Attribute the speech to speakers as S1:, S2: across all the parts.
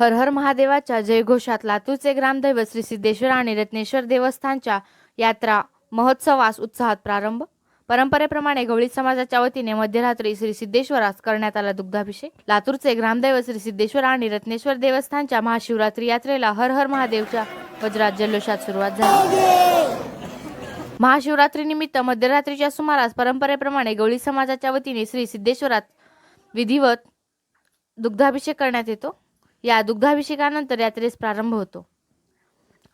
S1: हर हर महादेवाच्या जयघोषात लातूरचे ग्रामदैवत श्री सिद्धेश्वर आणि रत्नेश्वर देवस्थानच्या यात्रा महोत्सवास उत्साहात प्रारंभ. परंपरेप्रमाणे गवळी समाजाच्या वतीने मध्यरात्री श्री सिद्धेश्वरास करण्यात आला दुग्धाभिषेक. लातूरचे ग्रामदैवत श्री सिद्धेश्वर आणि रत्नेश्वर देवस्थानच्या महाशिवरात्री यात्रेला हर हर महादेवच्या वज्रात जल्लोषात सुरुवात झाली. महाशिवरात्रीनिमित्त मध्यरात्रीच्या सुमारास परंपरेप्रमाणे गवळी समाजाच्या वतीने श्री सिद्धेश्वरात विधिवत दुग्धाभिषेक करण्यात येतो. या दुग्धाभिषेकानंतर यात्रेस प्रारंभ होतो.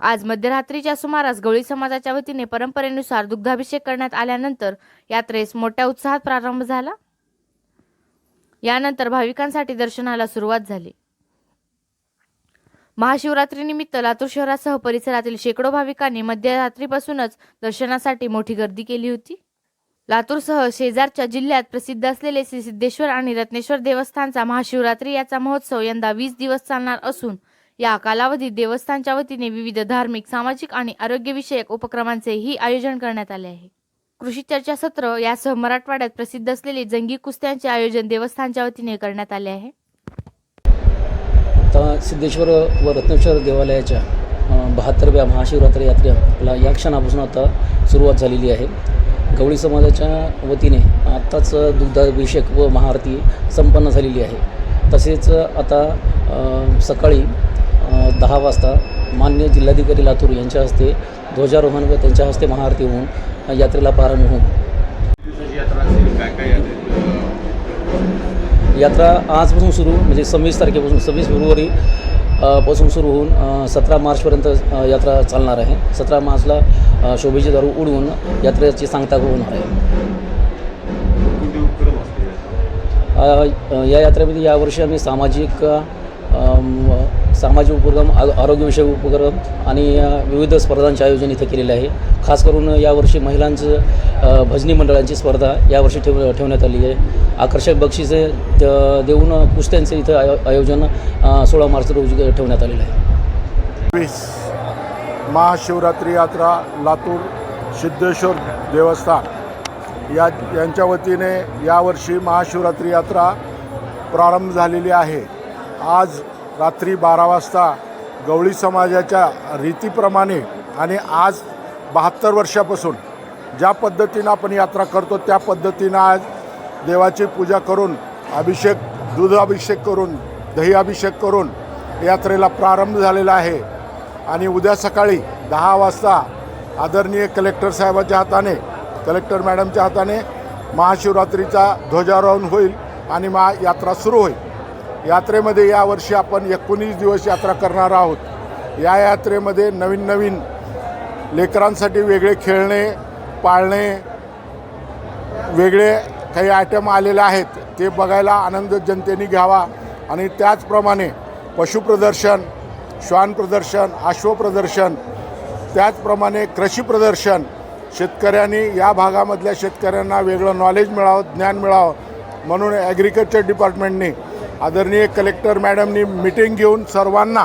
S1: आज मध्यरात्रीच्या सुमारास गवळी समाजाच्या वतीने परंपरेनुसार दुग्धाभिषेक करण्यात आल्यानंतर यात्रेस मोठ्या उत्साहात प्रारंभ झाला. यानंतर भाविकांसाठी दर्शनाला सुरुवात झाली. महाशिवरात्रीनिमित्त लातूर शहरासह परिसरातील शेकडो भाविकांनी मध्यरात्रीपासूनच दर्शनासाठी मोठी गर्दी केली होती. लातूरसह शेजारच्या जिल्ह्यात प्रसिद्ध असलेले श्री सिद्धेश्वर आणि रत्नेश्वर देवस्थानचा महाशिवरात्री याचा महोत्सव यंदा वीस दिवस चालणार असून या कालावधीत देवस्थानच्या वतीने विविध धार्मिक सामाजिक आणि आरोग्यविषयक उपक्रमांचेही आयोजन करण्यात आले आहे. कृषी चर्चा सत्र यासह मराठवाड्यात प्रसिद्ध असलेले जंगी कुस्त्यांचे आयोजन देवस्थानच्या वतीने करण्यात आले आहे.
S2: आता सिद्धेश्वर व रत्नेश्वर देवालयाच्या बहात्तरव्या महाशिवरात्री यात्रेला या क्षणापासून आता सुरुवात झालेली आहे. गवळी समाजाच्या वतीने आत्ताच दुग्धाभिषेक व महाआरती संपन्न झालेली आहे. तसेच आता सकाळी दहा वाजता मान्य जिल्हाधिकारी लातूर यांच्या हस्ते ध्वजारोहण व त्यांच्या हस्ते महाआरती होऊन यात्रेला प्रारंभ होऊन
S3: यात्रा
S2: यात्रा आजपासून सुरू म्हणजे सव्वीस तारखेपासून सव्वीस फेब्रुवारी पासून सुरू होऊन सतरा मार्चपर्यंत यात्रा चालणार आहे. सतरा मार्चला शोभेची दारू उडवून यात्रेची सांगता होणार आहे. या यात्रेमध्ये यावर्षी आम्ही सामाजिक सामाजिक उपक्रम आ आरोग्यविषयक उपक्रम आणि विविध स्पर्धांचे आयोजन इथं केलेले आहे. खास करून यावर्षी महिलांचं भजनी मंडळांची स्पर्धा यावर्षी ठेव ठेवण्यात आली आहे. आकर्षक बक्षिसे देऊन कुस्त्यांचं इथं आयो आयोजन सोळा मार्च रोजी ठेवण्यात आलेलं आहे.
S4: वीस महाशिवरात्री यात्रा लातूर सिद्धेश्वर देवस्थान. या यांच्या वतीने यावर्षी महाशिवरात्री यात्रा प्रारंभ झालेली आहे. आज रात्री बारा वाजता गवळी समाजाच्या रीतीप्रमाणे आणि आज बहात्तर वर्षापासून ज्या पद्धतीनं आपण यात्रा करतो त्या पद्धतीनं आज देवाची पूजा करून अभिषेक दूध अभिषेक करून दही अभिषेक करून यात्रेला प्रारंभ झालेला आहे. आणि उद्या सकाळी दहा वाजता आदरणीय कलेक्टर साहेबाच्या हाताने कलेक्टर मॅडमच्या हाताने महाशिवरात्रीचा ध्वजारोहण होईल आणि महा यात्रा सुरू होईल. यात्रेमध्ये यावर्षी आपण एकोणीस दिवस यात्रा करणार आहोत. या यात्रेमध्ये नवीन नवीन लेकरांसाठी वेगळे खेळणे पाळणे वेगळे काही आयटम आलेले आहेत. ते बघायला आनंद जनतेने घ्यावा आणि त्याचप्रमाणे पशुप्रदर्शन श्वान प्रदर्शन अश्वप्रदर्शन त्याचप्रमाणे कृषी प्रदर्शन शेतकऱ्यांनी या भागामधल्या शेतकऱ्यांना वेगळं नॉलेज मिळावं ज्ञान मिळावं म्हणून ॲग्रिकल्चर डिपार्टमेंटने आदरणीय कलेक्टर मॅडमनी मिटिंग घेऊन सर्वांना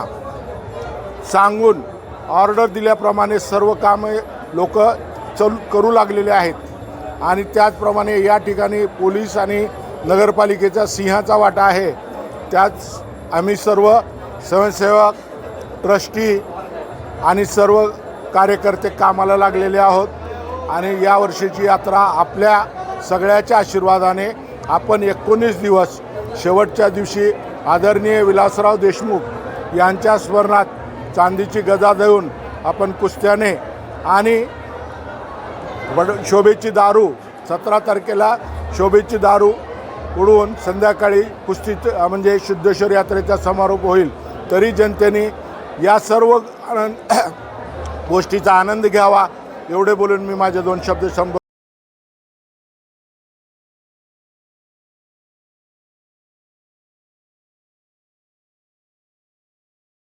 S4: सांगून ऑर्डर दिल्याप्रमाणे सर्व कामे लोक चल करू लागलेले आहेत. आणि त्याचप्रमाणे या ठिकाणी पोलीस आणि नगरपालिकेचा सिंहाचा वाटा आहे. त्याच आम्ही सर्व स्वयंसेवक ट्रस्टी आणि सर्व कार्यकर्ते कामाला लागलेले आहोत. आणि या वर्षीची यात्रा आपल्या सगळ्याच्या आशीर्वादाने आपण एकोणीस दिवस शेवटच्या दिवशी आदरणीय विलासराव देशमुख यांच्या स्मरणात चांदीची गजा देऊन आपण कुस्त्याने आणि वड शोभेची दारू सतरा तारखेला शोभेची दारू उडवून संध्याकाळी कुस्तीत म्हणजे सिद्धेश्वर यात्रेचा समारोप होईल. तरी जनतेने या सर्व आनंद गोष्टीचा आनंद घ्यावा एवढे बोलून मी माझे दोन शब्द संबोध